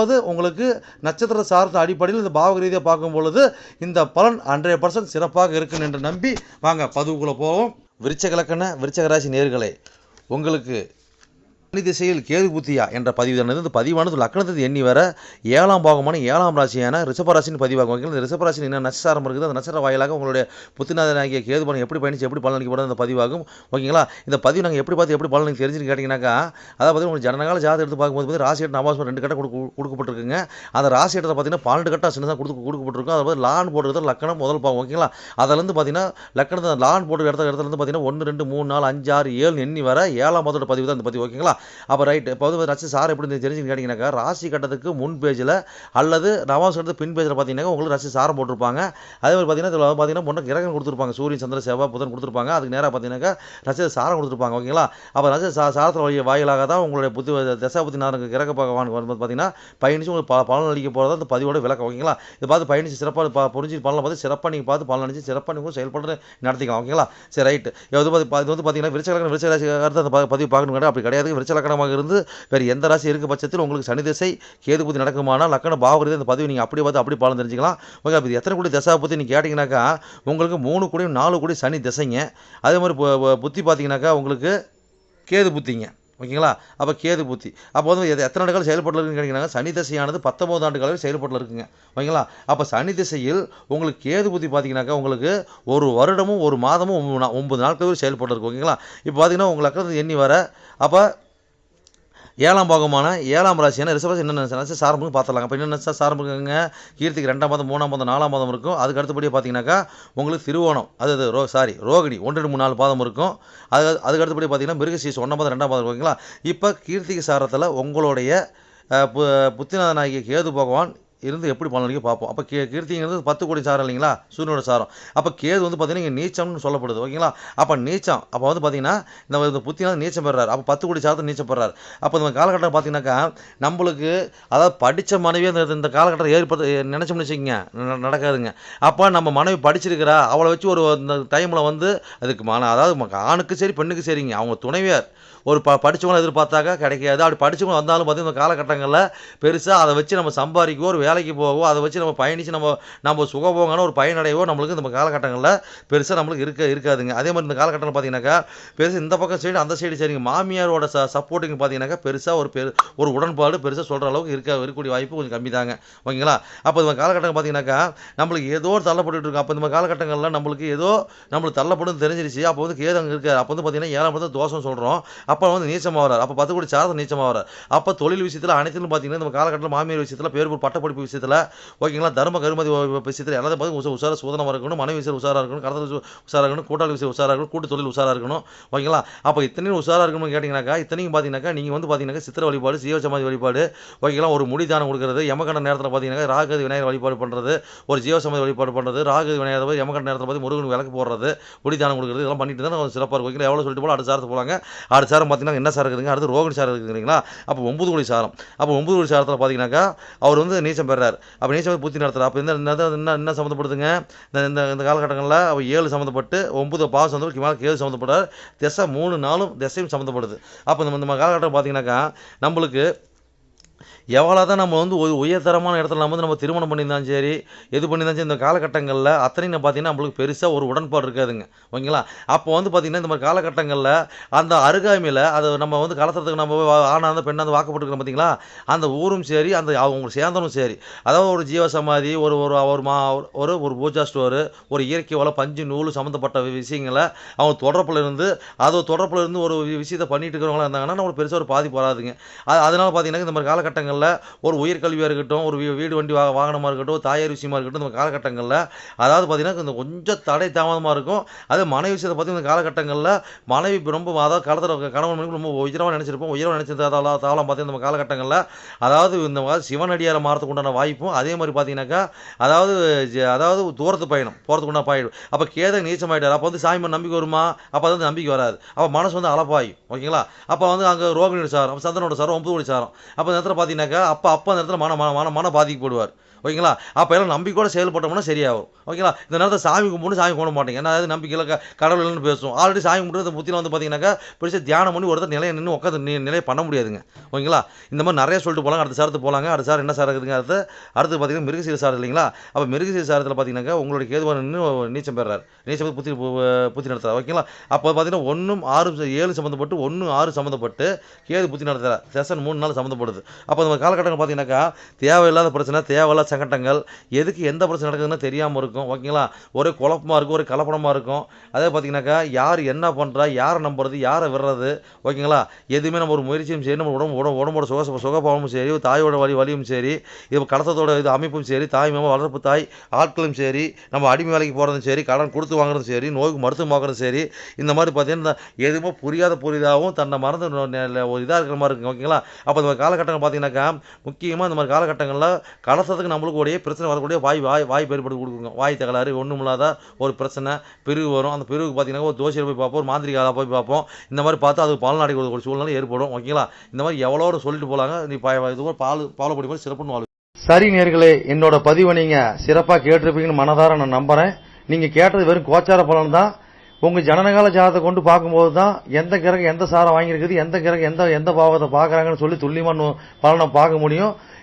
அதாவது உங்களுக்கு நட்சத்திர சார்ந்த அடிப்படையில் இந்த பாவக ரீதியாக பார்க்கும் பொழுது இந்த பலன் ஹண்ட்ரட் பர்சன்ட் சிறப்பாக இருக்கும் என்று நம்பி வாங்க பதிவுக்குள்ளே போவோம். விருச்சகலக்கண விருச்சகராசி நேர்களை உங்களுக்கு சனி திசையில் கேது புத்தியா என்ற பதிவானது இந்த பதிவானது லக்கணத்தை எண்ணி வர ஏழாம் பாகமான ஏழாம் ராசியான ரிஷபராசின்னு பதிவாகும். இந்த ரிஷபராசி என்ன நட்சத்திரம் இருக்குது? அந்த நட்சத்திர வாயிலாக உங்களுடைய புத்திநாதனாகிய கேது பணம் எப்படி பயணிச்சு எப்படி பலன் அளிக்கப்படும் அந்த பதிவாகும். ஓகேங்களா இந்த பதிவு நாங்கள் எப்படி பார்த்து எப்படி பலன் தெரிஞ்சுன்னு கேட்டிங்கனாக்கா அதாவது பார்த்தீங்கன்னா உங்களுக்கு ஜனநாள் ஜாதகம் எடுத்து பார்க்கும்போது வந்து ராசி எட்டு நவாசம் ரெண்டு கட்டம் கொடுக்க கொடுக்கப்பட்டிருக்குங்க. அந்த ராசி இடத்துல பார்த்தீங்கன்னா பன்னெண்டு கட்டம் சின்னதாக கொடுக்க கொடுக்கப்பட்டிருக்கும். அதாவது லான் போடுறது லக்கணம் முதல் பாகம். ஓகேங்களா அதிலேருந்து பார்த்தீங்கன்னா லக்கணத்தை லான் போட்டு இடத்துல இடத்துல இருந்து பார்த்தீங்கன்னா ஒன்று ரெண்டு மூணு நாலு அஞ்சு ஆறு ஏழு எண்ணி வர ஏழாம் முதல் பதிவு தான் இந்த பதிவு. ஓகேங்களா அப்போ ரைட்டு இப்போ வந்து ரசி சார் எப்படி தெரிஞ்சுன்னு கேட்டிங்கனாக்கா ராசி கட்டத்துக்கு முன் பேஜில் அல்லது நவாஸ் கட்டத்துக்கு பின் பேஜில் பார்த்தீங்கன்னா உங்களுக்கு ரசி சாரம் போட்டிருப்பாங்க. அதே மாதிரி பார்த்தீங்கன்னா இதில் பார்த்தீங்கன்னா முன்ன கிரகம் கொடுத்துருப்பாங்க. சூரியன் சந்திர செவ்வாய் புதன் கொடுத்துருப்பாங்க. அதுக்கு நேராக பார்த்தீங்கன்னாக்கா ரசி சாரம் கொடுத்துருப்பாங்க. ஓகேங்களா? அப்போ ரசி சா சாரத்தில் வழி வாயிலாக தான் உங்களுடைய புத்தி தசா புத்தி கிரக பகவான் வந்து பார்த்தீங்கன்னா பயணிச்சு உங்களுக்கு ப பலன் அளிக்க போகிறதா அந்த பதிவோட விளக்கம். ஓகேங்களா? இது பார்த்து பயணிச்சு சிறப்பாக பா புரிஞ்சு பலனை பார்த்து சிறப்பாக நீங்கள் பார்த்து பலன் அடிச்சு சிறப்பாக நீங்கள் செயல்படுற நடத்திக்கலாம். ஓகேங்களா? சரி ரைட்டு இது வந்து பார்த்தீங்கன்னா விருச்சலக்கணம் விருச்ச அடுத்து அந்த பதிவு பார்க்கணும் அப்படி கிடையாது. விருச்சலக்கணமாக இருந்து வேறு எந்த ராசி இருக்க பட்சத்தில் உங்களுக்கு சனி திசை கேது புத்தி நடக்குமானால் லக்கண பாவரீதி அந்த பதிவு நீங்கள் அப்படி பார்த்து அப்படி பாலம் தெரிஞ்சுக்கலாம். ஓகே அப்போ இது எத்தனை கோடி தசா பற்றி நீங்கள் கேட்டிங்கனாக்கா உங்களுக்கு மூணு கோடியும் நாலு கோடி சனி திசைங்க. அதே மாதிரி புத்தி பார்த்தீங்கன்னாக்கா உங்களுக்கு கேது புத்திங்க. ஓகேங்களா? அப்போ கேது புத்தி. அப்போ வந்து எது எத்தனை ஆண்டுகள் செயல்பட்டில் இருக்குன்னு கேட்டிங்கன்னா சனி திசையானது பத்தொம்பது ஆண்டு காலம் இருக்குங்க. ஓகேங்களா? அப்போ சனி திசையில் உங்களுக்கு கேது புத்தி பார்த்தீங்கன்னாக்கா உங்களுக்கு ஒரு வருடமும் ஒரு மாதமும் ஒம்பது ஒன்பது நாட்கள் செயல்பட்டு இருக்கு ஓகேங்களா? இப்போ பார்த்தீங்கன்னா உங்களுக்கு எண்ணி வர அப்போ ஏழாம் பாகமான ஏழாம் ராசியான ரிஷபராசி என்ன நினைச்சா சாரம்புக்கு பார்த்துடலாம் அப்போ என்ன நினச்சா சாரம்புக்குங்க கீர்த்திக்கு ரெண்டாம் மாதம் மூணாம் மாதம் நாலாம் மாதம் இருக்கும். அதுக்கு அடுத்தபடியே பார்த்தீங்கன்னாக்கா உங்களுக்கு திருவோணம். அது அது ரோ சாரி ரோகிணி. ஒன்று ரெண்டு மூணு நாலு பாதம் இருக்கும். அது அதுக்கு அடுத்தபடி பார்த்தீங்கன்னா மிருகசீஸ் ஒன்றாம் மாதம் ரெண்டாம் மாதம் ஓகேங்களா இப்போ கீர்த்திகை சாரத்தில் உங்களுடைய பு புத்திநாதனாகிய கேது பகவான் இருந்து எப்படி பலனளிக்க பார்ப்போம். அப்போ கே கீர்த்திங்கிறது பத்து கோடி சாரம் இல்லைங்களா? சூரியனோட சாரம். அப்போ கேது வந்து பார்த்தீங்கன்னா இங்கே நீச்சம்னு சொல்லப்படுது. ஓகேங்களா? அப்போ நீச்சம் அப்போ வந்து பார்த்தீங்கன்னா இந்த இந்த நீச்சம் பெறாரு அப்போ பத்து கோடி சாரத்தை நீச்சம் பெறாரு. அப்போ இந்த காலகட்டம் பார்த்தீங்கன்னாக்கா நம்மளுக்கு அதாவது படித்த மனைவி அந்த இந்த காலகட்டம் ஏற்படுத்த நினச்சோம்னு வச்சுக்கோங்க. நடக்காதுங்க. அப்போ நம்ம மனைவி படிச்சிருக்கிறா அவளை வச்சு ஒரு இந்த டைமில் வந்து அதுக்கு மன அதாவது ஆணுக்கு சரி பெண்ணுக்கு சரிங்க. அவங்க துணைவியார். ஒரு ப படித்தவங்களை எதிர்பார்த்தாக்கா கிடைக்காது. அப்படி படித்தவங்க வந்தாலும் பார்த்தீங்கன்னா இந்த காலகட்டங்களில் பெருசாக அதை வச்சு நம்ம சம்பாதிக்கவோ ஒரு வேலைக்கு போகவோ அதை வச்சு நம்ம பயணித்து நம்ம நம்ம சுகபோகான ஒரு பயனடையவோ நம்மளுக்கு இந்த காலகட்டங்களில் பெருசாக நம்மளுக்கு இருக்க இருக்காதுங்க. அதே மாதிரி இந்த காலகட்டத்தில் பார்த்தீங்கன்னாக்கா பெருசாக இந்த பக்கம் சைடு அந்த சைடு சரிங்க. மாமியாரோட ச சப்போர்ட்டிங் பார்த்தீங்கன்னாக்கா பெருசாக ஒரு பெரு ஒரு உடன்பாடு பெருசாக சொல்கிற அளவுக்கு இருக்க இருக்கக்கூடிய வாய்ப்பு கொஞ்சம் கம்மி தாங்க ஓகேங்களா? அப்போ இந்த காலகட்டம் பார்த்தீங்கன்னாக்கா நம்மளுக்கு ஏதோ ஒரு தள்ளப்பட்டு இருக்கும் அப்போ இந்த காலகட்டங்களில் நம்மளுக்கு ஏதோ நம்மளுக்கு தள்ளப்படும் தெரிஞ்சிருச்சு. அப்போ வந்து கேது அங்கே இருக்கார் அப்போ வந்து பார்த்தீங்கன்னா ஏழாம் படத்தை தோஷம் சொல்கிறோம் அப்போ வந்து நீச்சமாக வரார் அப்போ பத்து கோடி சாரத்தை நீச்சமாக வரார் அப்போ தொழில் விஷயத்தில் அனைத்திலும் பார்த்தீங்கன்னா இந்த காலகட்டத்தில் மாமியார் விஷயத்தில் பேர் பட்டப்படிப்பு விஷயத்தில் ஓகேங்களா? தர்ம கருமதி விஷயத்தில் எல்லாத்தையும் பார்த்து உச உசார சோதனமாக இருக்கணும் மனைவி விஷயம் உசாராக இருக்கணும் கடத்தல் உஷாராக உசாராக இருக்கணும் கூட்டாளி விஷயம் உசாராக இருக்கணும் கூட்டு தொழில் உசாராக இருக்கணும் ஓகேங்களா? அப்போ இத்தனையும் உசாராக இருக்கணும்னு கேட்டிங்கனாக்கா இத்தனையும் பார்த்தீங்கன்னாக்கா நீங்கள் வந்து பார்த்தீங்கன்னா சித்திர வழிபாடு சீவ சமாதி வழிபாடு ஓகேங்களா? ஒரு முடி தானம் கொடுக்குறது யமகண்ட நேரத்தில் பார்த்தீங்கன்னா ராகதி விநாயகர் வழிபாடு பண்ணுறது ஒரு ஜீவ சமாதி வழிபாடு பண்ணுறது ராகதி விநாயகர் யமகண்ட நேரத்தில் பார்த்து முருகன் விளக்கு போடுறது முடி தானம் கொடுக்குறது இதெல்லாம் பண்ணிட்டு தான் கொஞ்சம் சிறப்பாக இருக்கும். ஓகேங்களா? எவ்வளோ சொல்லிட்டு போல அடுத்த சாரத்து போகலாங்க அடுத்த சாரம் பார்த்தீங்கன்னா என்ன சார் இருக்குதுங்க? அடுத்து ரோகன் சார் இருக்குதுங்களா அப்போ ஒன்பது கோடி சாரம். அப்போ ஒம்பது கோடி சாரத்தில் பார்த்தீங்கன்னாக்கா அவர் வந்து நீச்சம் பெறார் அப்போ நீச்சம் பூத்தி நடத்துகிறார் அப்போ என்ன என்ன என்ன சம்மந்தப்படுதுங்க? இந்த இந்த இந்த காலகட்டங்களில் அவர் ஏழு சம்மந்தப்பட்டு ஒம்பது பாவம் சம்மந்தப்பட்டு மேலே ஏழு சம்மந்தப்பட்டார் திசை மூணு நாளும் திசையும் சம்மந்தப்படுது. அப்போ இந்த காலகட்டம் பார்த்தீங்கன்னாக்கா நம்மளுக்கு எவ்வளோ தான் நம்ம வந்து ஒரு உயர்தரமான இடத்துல நம்ம வந்து நம்ம திருமணம் பண்ணியிருந்தாலும் சரி எது பண்ணியிருந்தாலும் சரி இந்த காலகட்டங்களில் அத்தனையும் பார்த்தீங்கன்னா நம்மளுக்கு பெருசாக ஒரு உடன்பாடு இருக்காதுங்க. ஓகேங்களா? அப்போ வந்து பார்த்திங்கன்னா இந்த மாதிரி காலகட்டங்களில் அந்த அருகாமையில் அது நம்ம வந்து கலத்துறதுக்கு நம்ம ஆணாக இருந்தால் பெண்ணாக வாக்கப்பட்டுருக்கோம் பார்த்தீங்களா அந்த ஊரும் சரி அந்த அவங்க சேர்ந்தனும் சரி. அதாவது ஒரு ஜீவ சமாதி ஒரு ஒரு ஒரு மா ஒரு ஒரு பூஜா ஸ்டோரு ஒரு இயற்கை வள பஞ்சு நூல் சம்மந்தப்பட்ட விஷயங்களை அவங்க தொடர்பில் இருந்து அது தொடர்பில் இருந்து ஒரு விஷயத்தை பண்ணிட்டு இருக்கிறவங்களா இருந்தாங்கன்னா நம்மளுக்கு பெருசாக ஒரு பாதிப்பு வராதுங்க. அது பார்த்தீங்கன்னா இந்த மாதிரி காலகட்டங்களில் ஒரு உயர்கல்வியாக இருக்கட்டும் ஒரு வீ- வீடு வண்டி வா வாகனமாக இருக்கட்டும் தாயார் விஷயமா இருக்கட்டும் இந்த காலகட்டங்களில் அதாவது பார்த்திங்கன்னா இந்த கொஞ்சம் தடை தாமதமாக இருக்கும். அதே மனைவி விஷயத்தை பற்றி இந்த காலகட்டங்களில் மனைவி ரொம்ப அதாவது காலத்தில் கணவன் மனைவி ரொம்ப உயரமாக நினச்சிருப்போம். உயரமாக நினச்சதால தாவலாம் பார்த்தீங்கன்னா நம்ம காலகட்டங்களில் அதாவது இந்த மாதிரி சிவனடியாரை மாறத்துக்கு உண்டான வாய்ப்பும் அதே மாதிரி பார்த்தீங்கன்னாக்கா அதாவது அதாவது தூரத்து பயணம் போகிறதுக்கு உண்டான பயணம். அப்போ கேத நீச்சமாயிட்டார். அப்போ வந்து சாமி நம்பிக்கை வருமா? அப்போ வந்து நம்பிக்கை வராது. அப்போ மனசு வந்து அலப்பாயும். ஓகேங்களா? அப்போ வந்து அங்கே ரோகிணியோட சாரம் சந்தனோட சாரம் ஒன்பது கோடி சாரம். அப்போ நேரத்தில் பார்த்தீங்கன்னா அப்படின்னாக்கா அப்போ அப்போ அந்த இடத்துல மன மன மன மன பாதிக்கப்படுவார். ஓகேங்களா? அப்போ எல்லாம் நம்பிக்கையோட செயல்பட்டோம்னா சரியாகும். ஓகேங்களா? இந்த நேரத்தில் சாமி கும்பிட்டு சாமி கும்பிட மாட்டேங்க. ஏன்னா அதாவது நம்பிக்கையில் க கடவுள் இல்லைன்னு பேசுவோம். ஆல்ரெடி சாமி கும்பிட்டு புத்தியில் வந்து பார்த்தீங்கன்னாக்கா பெருசாக தியானம் பண்ணி ஒருத்தர் நிலையை நின்று உட்காந்து நி- நிலையை பண்ண முடியாதுங்க. ஓகேங்களா? இந்த மாதிரி நிறைய சொல்லிட்டு போகலாங்க அடுத்த சாரத்து போகலாங்க அடுத்த சார் என்ன சார் இருக்குதுங்க அடுத்து அடுத்து பார்த்தீங்கன்னா மிருகசீர சார் இல்லைங்களா? அப்போ மிருகசீர சாரத்தில் பார்த்தீங்கன்னாக்கா உங்களுடைய கேதுவான நின்று நீச்சம் பெறார். நீச்சம் புத்தி பு- புத்தி நடத்துறார். ஓகேங்களா? அப்போ பார்த்தீங்கன்னா ஒன்றும் ஆறு ஏழு சம்மந்தப்பட்டு ஒன்று ஆறு சம்மந்தப்பட்டு கேது புத்தி நடத்துகிறார் செஷன் மூணு நாள் சம்மந்தப்படுது அப்போ நம்ம காலகட்டங்கள் பார்த்தீங்கன்னாக்கா தேவையில்லாத பிரச்சனை தேவையில்லாத சங்கட்டங்கள் எதுக்கு எந்த பிரச்சனை நடக்குதுன்னு தெரியாமல் இருக்கும் ஓகேங்களா? ஒரே குழப்பமாக இருக்கும் ஒரு கலப்படமாக இருக்கும். அதே பார்த்தீங்கன்னாக்கா யார் என்ன பண்ணுறா யாரை நம்புறது யாரை விடுறது ஓகேங்களா? எதுவுமே நம்ம ஒரு முயற்சியும் சரி நம்ம உடம்பு உடம்பு உடம்போட சுக சுகபாவமும் சரி தாயோட வழி வழியும் சரி இது கடத்தத்தோட இது அமைப்பும் சரி தாய் மேம வளர்ப்பு தாய் ஆட்களும் சரி நம்ம அடிமை வேலைக்கு போகிறதும் சரி கடன் கொடுத்து வாங்குறதும் சரி நோய்க்கு மருத்துவம் பார்க்குறதும் சரி இந்த மாதிரி பார்த்தீங்கன்னா எதுவுமே புரியாத புரியதாகவும் தன்னை மறந்து ஒரு இதாக இருக்கிற மாதிரி இருக்குங்க ஓகேங்களா? அப்போ இந்த மாதிரி காலகட்டங்கள் பார்த்தீங்கன்னாக்கா முக்கியமாக இந்த மாதிரி காலகட்டங்களில் கலசத்துக்கு நம்ம நம்மளுக்கு உடைய பிரச்சனை வரக்கூடிய வாய் வாய் வாய் ஏற்படுத்தி கொடுக்குங்க. வாய் தகராறு ஒன்றும் இல்லாத ஒரு பிரச்சனை. பிரிவு வரும். அந்த பிரிவுக்கு பார்த்தீங்கன்னா ஒரு தோசியில் போய் பார்ப்போம் ஒரு மாந்திரிகால போய் பார்ப்போம். இந்த மாதிரி பார்த்து அது பலன் ஒரு சூழ்நிலை ஏற்படும். ஓகேங்களா? இந்த மாதிரி எவ்வளோ சொல்லிட்டு போகலாங்க நீ பா- இது மாதிரி பால் பாலை படி மாதிரி சிறப்புன்னு வாழ். சரி நேர்களே என்னோட பதிவை நீங்கள் சிறப்பாக கேட்டிருப்பீங்கன்னு மனதார நான் நம்புகிறேன் நீங்கள் கேட்டது வெறும் கோச்சார பலன் தான். உங்கள் ஜனனகால ஜாதத்தை கொண்டு பார்க்கும்போது தான் எந்த கிரகம் எந்த சாரம் வாங்கியிருக்குது எந்த கிரகம் எந்த எந்த பாவத்தை பார்க்குறாங்கன்னு சொல்லி துல்லியமான பலனை பார்க்க முடியும்.